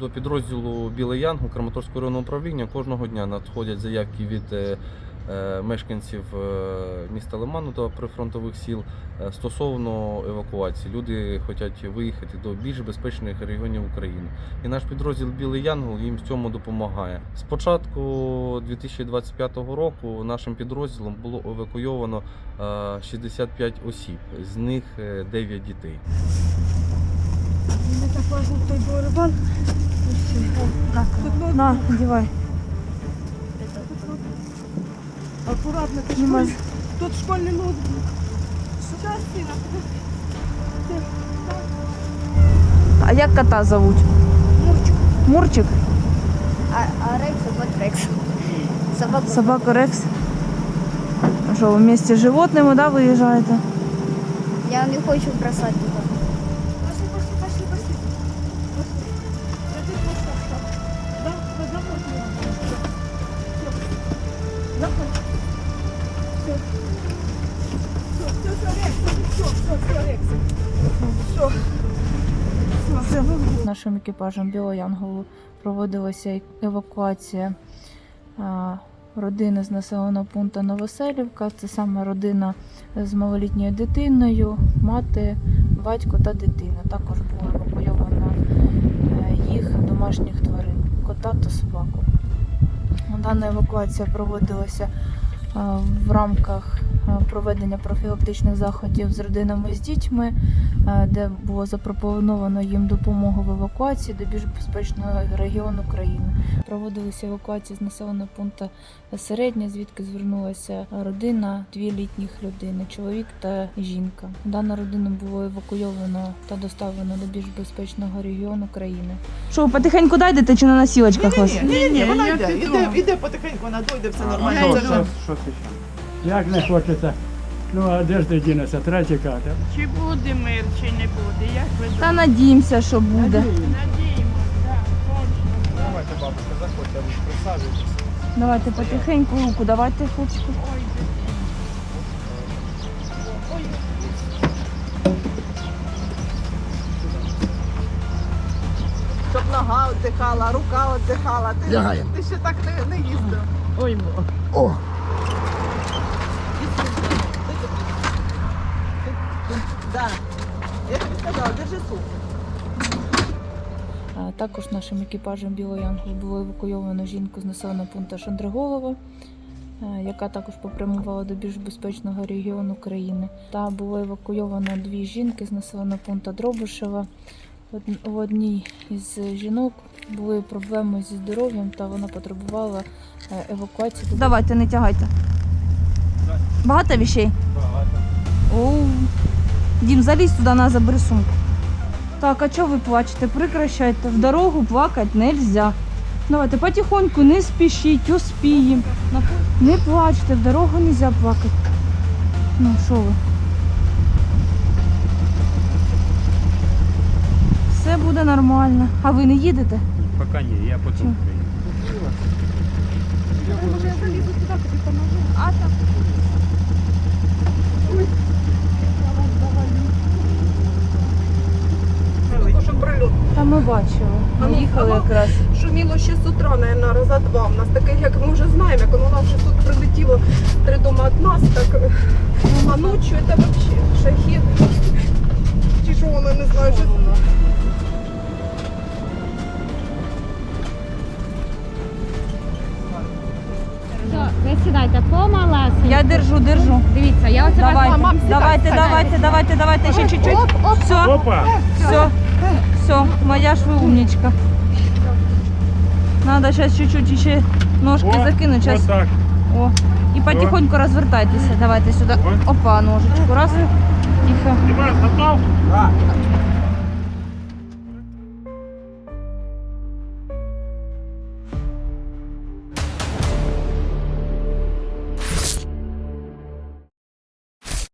До підрозділу Білий Янгол Краматорського районного управління кожного дня надходять заявки від е, е, мешканців е, міста Лиману та прифронтових сіл стосовно евакуації. Люди хочуть виїхати до більш безпечних регіонів України. І наш підрозділ Білий Янгол їм в цьому допомагає. З початку 2025 року нашим підрозділом було евакуйовано е, 65 осіб, з них е, 9 дітей. Не так важно той барабан. На, одевай. Акуратно, ти Знімай. ж Тут школьний ноутбук. Зараз, Сіна. А як кота зовуть? Мурчик. Мурчик? А, а Рекс вот Рекс. Собака. Собака Рекс. А Що, ви вместе з животними, да, виїжджаєте? Я не хочу бросать Нашим екіпажем Білого Янголу проводилася евакуація родини з населеного пункту Новоселівка. Це саме родина з малолітньою дитиною, мати, батько та дитина. Також було евакуйовано е, їх домашніх тварин, кота та собаку. Дана евакуація проводилася в рамках е, проведення профілактичних заходів з родинами з дітьми, е, де було запропоновано їм допомогу в евакуації до більш безпечного регіону країни. Проводилися евакуації з населеного пункту середня, звідки звернулася родина, дві літніх людини, чоловік та жінка. Дана родина було евакуйовано та доставлено до більш безпечного регіону країни. Що, потихеньку дайдете чи на носілочках Ні, ні, ні, вона йде, іде, іде потихеньку, вона дойде, все нормально. Що, Це що, вже що ти ще? Як не хочеться? Ну, а де ж ти? Треба чекати. Чи буде мир, чи не буде? Як ви Та надіємося, що буде. надіємося? Так, точно. Давайте, бабушка, заходьте, присаджуйтесь. Давайте потихеньку руку, давайте хлопчику. щоб нога віддихала, рука віддихала. Ти, ти ще так не, не їздив. Ой, бо. О, Да. Я тобі сказала, держи сумку. А Також нашим екіпажем Білого Янгол було евакуйовано жінку з населеного пункту Шандриголова, е, яка також попрямувала до більш безпечного регіону країни. Та було евакуйовано дві жінки з населеного пункту Дробишева. Од- У одній із жінок були проблеми зі здоров'ям, та вона потребувала е, евакуації. Давайте, не тягайте. Багато вещей? Багато. Оу. Дім, залізь туди на забери сумку. Так, а чого ви плачете? Прекращайте. В дорогу плакати нельзя. Давайте потихоньку, не спішіть, успіємо. Не плачте, в дорогу нельзя плакати. Ну, що ви? Все буде нормально. А ви не їдете? Поки ні, я потім приїду. Я залізу туди, тобі поможу. А так. Та ми Ану, їхали ану. якраз. Шуміло ще з утра, наверное, раза два. У нас таких, як ми вже знаємо, як воно вже тут прилетіло три дома від нас, так а ночі це взагалі шахід. Чи що воно не знаю, що Ви сідайте помалесенько. Я держу, держу. Дивіться, я оце Давайте, вас мам, давайте, давайте, давайте, давайте, ще чуть-чуть. Все, Опа! все, все, моя ж ви умничка. Надо сейчас чуть-чуть еще ножки О, закинуть. Сейчас. Отак. О. И потихоньку развертайтесь. Давайте сюди. Опа, ножичку. Раз. Тихо. Димас, готов?